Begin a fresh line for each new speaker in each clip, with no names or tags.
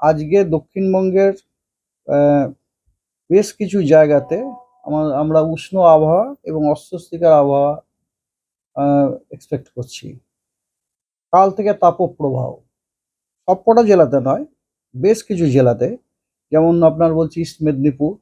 আজকে দক্ষিণবঙ্গের বেশ কিছু জায়গাতে আমা- আমরা উষ্ণ আবহাওয়া এবং অস্বস্তিকর আবহাওয়া এক্সপেক্ট করছি। কাল থেকে তাপপ্রবাহ। সবকটা জেলাতে নয়, বেশ কিছু জেলাতে। যেমন আপনার বলছি ইস্ট মেদিনীপুর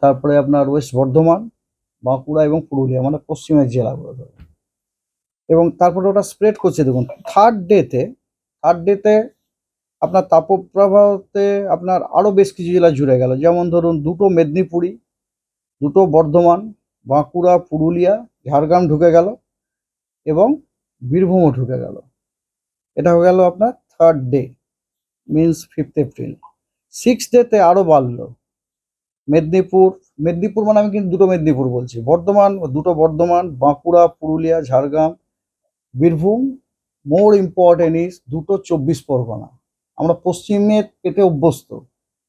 তারপরে আপনার ওয়েস্ট বর্ধমান বাঁকুড়া এবং পুরুলিয়া মানে পশ্চিমের জেলাগুলো। এবং তারপরে ওটা স্প্রেড করছে, দেখুন থার্ড ডেতে থার্ড ডেতে আপনার তাপপ্রবাহতে আপনার আরও বেশ কিছু জেলা জুড়ে গেল। যেমন ধরুন দুটো মেদিনীপুরি, দুটো বর্ধমান, বাঁকুড়া, পুরুলিয়া, ঝাড়গ্রাম ঢুকে গেল এবং বীরভূমও ঢুকে গেল। এটা হয়ে গেল আপনার third day means fifth April six ডেতে আরও বাড়লো। মেদিনীপুর মেদিনীপুর মানে আমি কিন্তু দুটো মেদিনীপুর বলছি। বর্ধমান, দুটো Bardhaman, Bankura, Purulia, Jhargram, Birbhum more important is দুটো চব্বিশ পরগনা। আমরা পশ্চিমে পেতে অভ্যস্ত।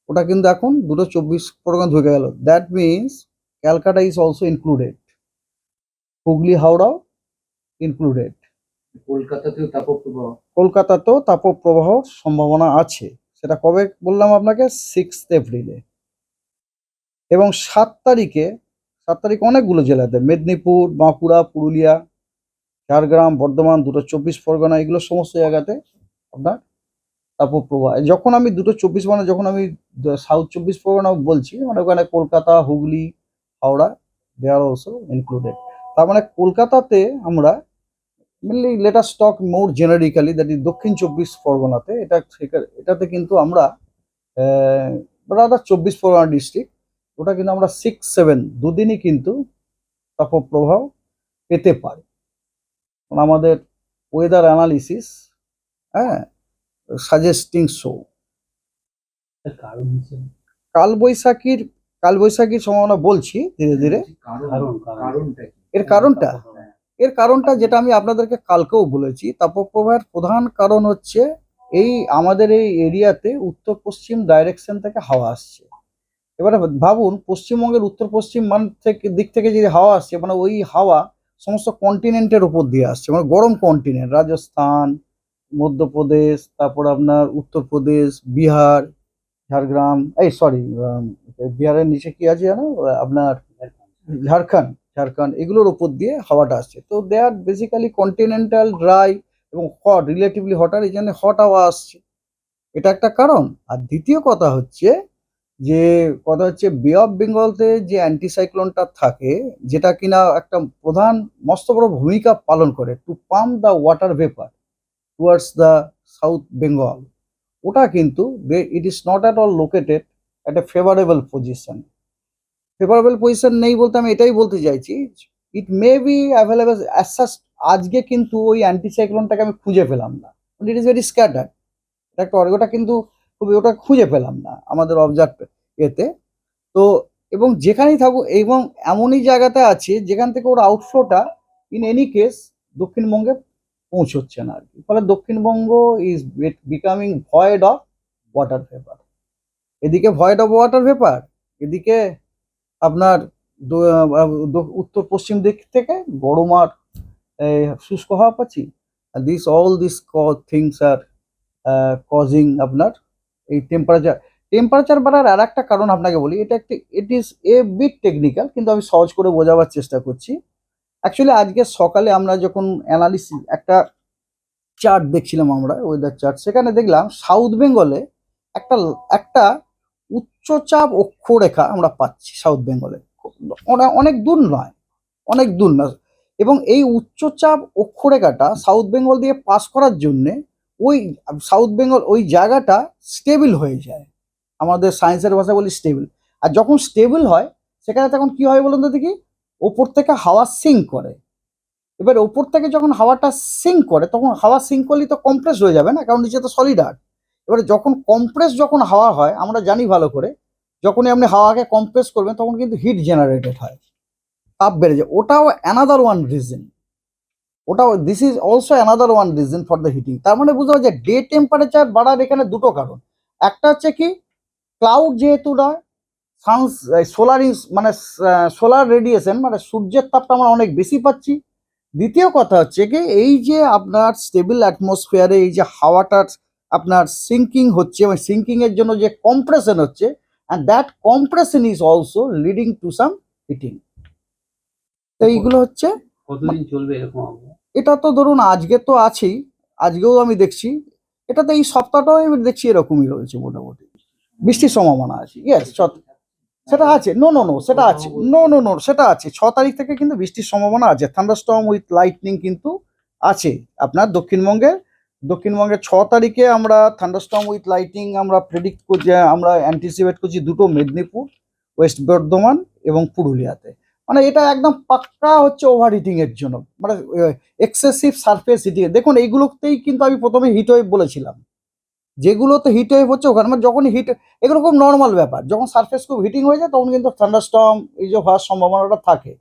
ওটা কিন্তু এখন দুটো চব্বিশ পরগনা ঢুকে গেল। That means Calcutta is also included Hooghly হাওড়াও included
কলকাতাতেও তাপপ্রবাহ।
কলকাতাতেও তাপপ্রবাহর সম্ভাবনা আছে। সেটা কবে বললাম আপনাকে? সিক্স এপ্রিলে এবং সাত তারিখে সাত তারিখ অনেকগুলো জেলাতে মেদিনীপুর বাঁকুড়া পুরুলিয়া ঝাড়গ্রাম বর্ধমান দুটো চব্বিশ পরগনা এগুলো সমস্ত জায়গাতে আপনার তাপপ্রবাহ যখন আমি দুটো চব্বিশ পরগনা, যখন আমি সাউথ চব্বিশ পরগনা বলছি মানে ওখানে Kolkata, Hooghly, Howrah they are also included তার মানে কলকাতাতে আমরা mainly later stock more generically that is দক্ষিণ চব্বিশ পরগনাতে, এটা এটাতে কিন্তু আমরা রাদার চব্বিশ পরগনা ডিস্ট্রিক্ট ওটা কিন্তু আমরা সিক্স সেভেন দুদিনই কিন্তু তাপপ্রবাহ পেতে পারি। আমাদের ওয়েদার অ্যানালিসিস হ্যাঁ সাজেস্টিং শো কালবৈশাখীর কালবৈশাখীর সম্ভাবনা বলছি ধীরে ধীরে। এর কারণটা? এর কারণটা যেটা আমি আপনাদেরকে কালকেও বলেছি তাপপ্রবাহের প্রধান কারণ হচ্ছে এই আমাদের এই এরিয়াতে উত্তর পশ্চিম ডাইরেকশন থেকে হাওয়া আসছে। এবারে ভাবুন পশ্চিমবঙ্গের উত্তর পশ্চিম মান থেকে দিক থেকে যদি হাওয়া আসছে মানে ওই হাওয়া সমস্ত কন্টিনেন্টের উপর দিয়ে আসছে মানে গরম কন্টিনেন্ট রাজস্থান মধ্যপ্রদেশ, তারপর আপনার উত্তরপ্রদেশ, বিহার, ঝাড়গ্রাম, এই সরি বিহারের নিচে কি আছে জানো আপনার ঝাড়খণ্ড ঝাড়খণ্ড, এগুলোর উপর দিয়ে হাওয়াটা আসছে। তো they are basically continental dry এবং হট রিলেটিভলি হটার এই জন্য হট হাওয়া আসছে। এটা একটা কারণ। আর দ্বিতীয় কথা হচ্ছে যে, কথা হচ্ছে বে অফ বেঙ্গলতে যে অ্যান্টিসাইক্লোনটা থাকে, যেটা কিনা একটা প্রধান, মস্ত বড় ভূমিকা পালন করে to pump the water vapour towards the South Bengal ওটা কিন্তু it is not at all located at a favourable position favourable position নেই বলতে আমি এটাই বলতে চাইছি it may be available as আজকে কিন্তু ওই অ্যান্টিসাইক্লোনটাকে আমি খুঁজে পেলাম না। ইট ইজ ভেরি স্ক্যাটার এটা একটা ওটা কিন্তু খুবই, ওটা খুঁজে পেলাম না আমাদের অবজার্ভ এতে। তো, এবং যেখানেই থাকুক, এবং এমনই জায়গাতে আছে, যেখান থেকে ওর আউটফ্লোটা ইন এনি কেস দক্ষিণবঙ্গে পৌঁছচ্ছে না আর কি। ফলে Dakshinbanga is becoming void of water vapour এদিকে ভয়েড অফ ওয়াটার ভেপার এদিকে আপনার উত্তর পশ্চিম দিক থেকে গরম আর শুষ্ক হওয়া পাচ্ছি। This all this things are causing আপনার এই টেম্পারেচার টেম্পারেচার বাড়ার আর একটা কারণ আপনাকে বলি, এটা একটি it is a bit technical কিন্তু আমি সহজ করে বোঝাবার চেষ্টা করছি। অ্যাকচুয়ালি আজকে সকালে আমরা যখন অ্যানালিসিস একটা চার্ট দেখছিলাম আমরা ওয়েদার চার্ট সেখানে দেখলাম সাউথ বেঙ্গলে একটা একটা উচ্চচাপ অক্ষরেখা আমরা পাচ্ছি সাউথ বেঙ্গলে অনে- অনেক দূর নয়, অনেক দূর নয়। এবং এই উচ্চচাপ অক্ষরেখাটা সাউথ বেঙ্গল দিয়ে পাস করার জন্যে ওই সাউথ বেঙ্গল ওই জায়গাটা স্টেবল হয়ে যায়। আমাদের সায়েন্সের ভাষায় বলি স্টেবল আর যখন স্টেবল হয়, সেখানে তখন কি হয় বলুন তো দেখি? ওপর থেকে হাওয়া সিঙ্ক করে। এবার ওপর থেকে যখন হাওয়াটা সিঙ্ক করে, তখন হাওয়া সিঙ্ক করলেই তো কম্প্রেস হয়ে যাবে না? কারণ নিচে তো সলিড আর্ট এবারে যখন কম্প্রেস যখন হাওয়া হয়, আমরা জানি ভালো করে, যখনই আপনি হাওয়াকে কম্প্রেস করবেন, তখন কিন্তু হিট জেনারেটেড হয়। তাপ বেড়ে যায়। ওটাও অ্যানাদার ওয়ান রিজন ওটাও this is also another one reason for the heating তার মানে বুঝতে পারছি ডে টেম্পারেচার বাড়ার এখানে দুটো কারণ। একটা হচ্ছে কি ক্লাউড যেহেতু নয় সানস সোলার মানে সোলার রেডিয়েশন মানে সূর্যের তাপটা আমরা অনেক বেশি পাচ্ছি। দ্বিতীয় কথা হচ্ছে কি এই যে আপনার স্টেবল অ্যাটমসফিয়ারে এই যে হাওয়াটার আপনার সিঙ্কিং হচ্ছে এবং সিঙ্কিং এর জন্য যে কম্প্রেশন হচ্ছে and that compression is also leading to some heating তো এইগুলো হচ্ছে
কতদিন চলবে এরকম
এটা তো ধরুন আজকে তো আছেই আজকেও আমি দেখছি এটা তো এই সপ্তাহটাও আমি দেখছি এরকমই রয়েছে মোটামুটি। বৃষ্টির সম্ভাবনা আছে ইয়েস সেটা আছে। নো নো নো সেটা আছে। নো নো নো সেটা আছে। ছ তারিখ থেকে কিন্তু বৃষ্টির সম্ভাবনা আছে। থান্ডারস্টর্ম উইথ লাইটনিং কিন্তু আছে। আপনার দক্ষিণবঙ্গে দক্ষিণবঙ্গের ছ তারিখে আমরা থান্ডারস্টর্ম উইথ লাইটিং আমরা প্রেডিক্ট করছি আমরা অ্যান্টিসিপেট করছি দুটো মেদিনীপুর ওয়েস্ট বর্ধমান এবং পুরুলিয়াতে। মানে এটা একদম পাক্কা হচ্ছে ওভার হিটিং এর জন্য। মানে এক্সেসিভ সারফেস হিটিং দেখুন এইগুলোতেই কিন্তু আমি প্রথমে হিট ওয়েভ বলেছিলাম। যেগুলোতে হিট ওয়েভ হচ্ছে ওখানে মানে যখন হিট এগুলো খুব নর্মাল ব্যাপার। যখন সারফেস খুব হিটিং হয়ে যায় তখন কিন্তু থান্ডারস্টর্ম এই যে হওয়ার সম্ভাবনাটা থাকে।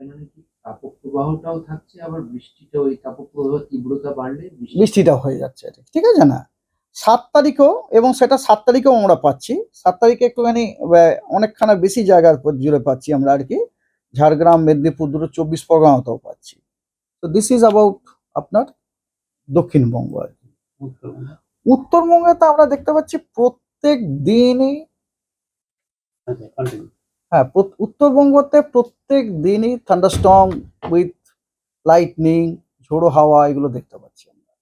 মানে তাপপ্রবাহটাও থাকছে আবার বৃষ্টিটা ওই তাপপ্রবাহ তীব্রতা বাড়লে বৃষ্টি
হয়ে যাচ্ছে ঠিক আছে না? সাত তারিখেও এবং সেটা সাত তারিখেও আমরা পাচ্ছি। সাত তারিখে একটুখানি অনেকখানা বেশি জায়গার জুড়ে পাচ্ছি আমরা আর কি। ঝাড়গ্রাম মেদিনীপুর দুটো চব্বিশ পরগনাতেও পাচ্ছি। তো দিস ইজ অ্যাবাউট আপনার দক্ষিণবঙ্গ আর কি।
উত্তরবঙ্গ।
তো আমরা দেখতে পাচ্ছি প্রত্যেক দিনই হ্যাঁ উত্তরবঙ্গতে প্রত্যেক দিনই থান্ডারস্টর্ম উইথ লাইটনিং ঝোড়ো হাওয়া এগুলো দেখতে পাচ্ছি আমরা।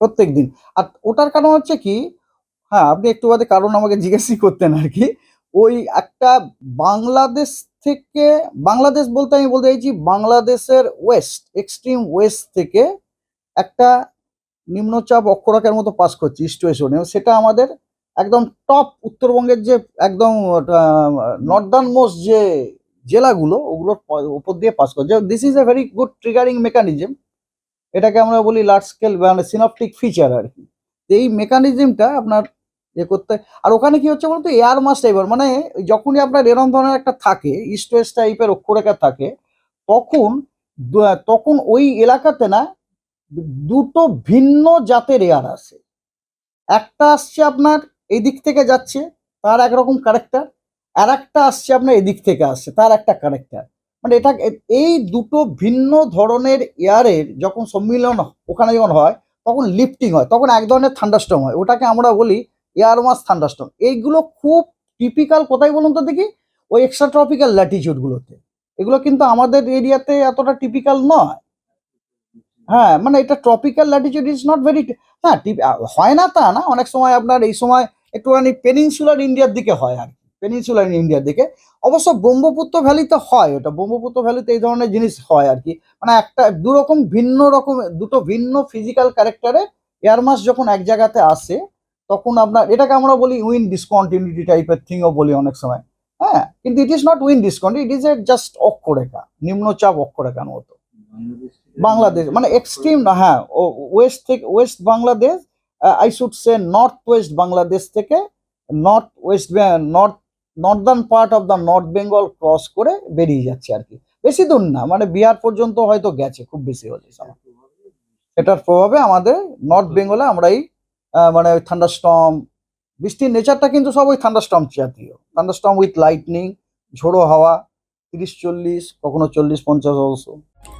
প্রত্যেক দিন। আর ওটার কারণ হচ্ছে কি হ্যাঁ আপনি একটু বাদে কারণ আমাকে জিজ্ঞেসই করতেন আর কি। ওই একটা বাংলাদেশ থেকে বাংলাদেশ বলতে আমি বলতে চাইছি বাংলাদেশের ওয়েস্ট এক্সট্রিম ওয়েস্ট থেকে একটা নিম্নচাপ অক্ষরাকের মতো পাস করছে ইস্ট ওয়েস্ট এবং সেটা আমাদের একদম টপ উত্তরবঙ্গের যে একদম নর্দার্ন মোস্ট যে জেলাগুলো, ওগুলোর উপর দিয়ে পাস করছে। This is a very good triggering mechanism এটাকে আমরা বলি লার্জ স্কেল মানে সিনপটিক ফিচার আর কি। এই মেকানিজমটা আপনার ইয়ে করতে, আর ওখানে কি হচ্ছে বলতো এয়ার মাস টাইপের মানে যখনই আপনার এরম ধরনের একটা থাকে ইস্ট ওয়েস্ট টাইপের অক্ষরেখা থাকে, তখন তখন ওই এলাকাতে না দুটো ভিন্ন জাতের এয়ার আসে একটা আসছে আপনার এই দিক থেকে যাচ্ছে, তার একরকম ক্যারেক্টার আর একটা আসছে আপনার এদিক থেকে আসছে, তার একটা ক্যারেক্টার মানে এটা এই দুটো ভিন্ন ধরনের এয়ারের যখন সম্মিলন ওখানে যখন হয়, তখন লিফটিং হয়, তখন এক ধরনের থান্ডাস্টম হয়। ওটাকে আমরা বলি এয়ার মাস থান্ডাস্টম এইগুলো খুব টিপিক্যাল কোথায় বলুন তো দেখি? ওই এক্সট্রা ট্রপিক্যাল ল্যাটিচিউডগুলোতে এগুলো কিন্তু আমাদের এরিয়াতে এতটা টিপিক্যাল নয়। হ্যাঁ মানে এটা tropical latitude is not very হ্যাঁ হয় না তা না, অনেক সময় আপনার এই সময় একটুখানি পেনিনসুলার ইন্ডিয়ার দিকে হয় আর পেনিনসুলার ইন্ডিয়ার দিকে। অবশ্য ব্রহ্মপুত্র ভ্যালিতে হয়, ওটা ব্রহ্মপুত্র ভ্যালিতে এই ধরনের জিনিস হয় আর কি। মানে একটা দু রকম ভিন্ন রকম, দুটো ভিন্ন ফিজিক্যাল ক্যারেক্টারে এয়ার মাস যখন এক জায়গাতে আসে, তখন আপনার, এটাকে আমরা বলি উইন ডিসকন্টিনিউটি টাইপের থিংও বলি অনেক সময়। হ্যাঁ কিন্তু it is not win discontinue it is a just অক্ষরেখা, নিম্নচাপ অক্ষরেখার মতো।
বাংলাদেশ
মানে এক্সট্রিম না হ্যাঁ ওয়েস্ট থেকে west Bangladesh I should say north west Bangladesh থেকে north west north northern part of the north Bengal cross করে বেরিয়ে যাচ্ছে আর কি। বেশি দূর না মানে বিহার পর্যন্ত হয়তো গেছে খুব বেশি হলে এটার প্রভাবে আমাদের নর্থ বেঙ্গলে আমরা এই মানে ওই থান্ডারস্টর্ম বৃষ্টির নেচারটা কিন্তু সব ওই থান্ডারস্টর্ম জাতীয়। থান্ডারস্টর্ম উইথ লাইটনিং ঝোড়ো হাওয়া তিরিশ চল্লিশ কখনো চল্লিশ পঞ্চাশ অবশ্য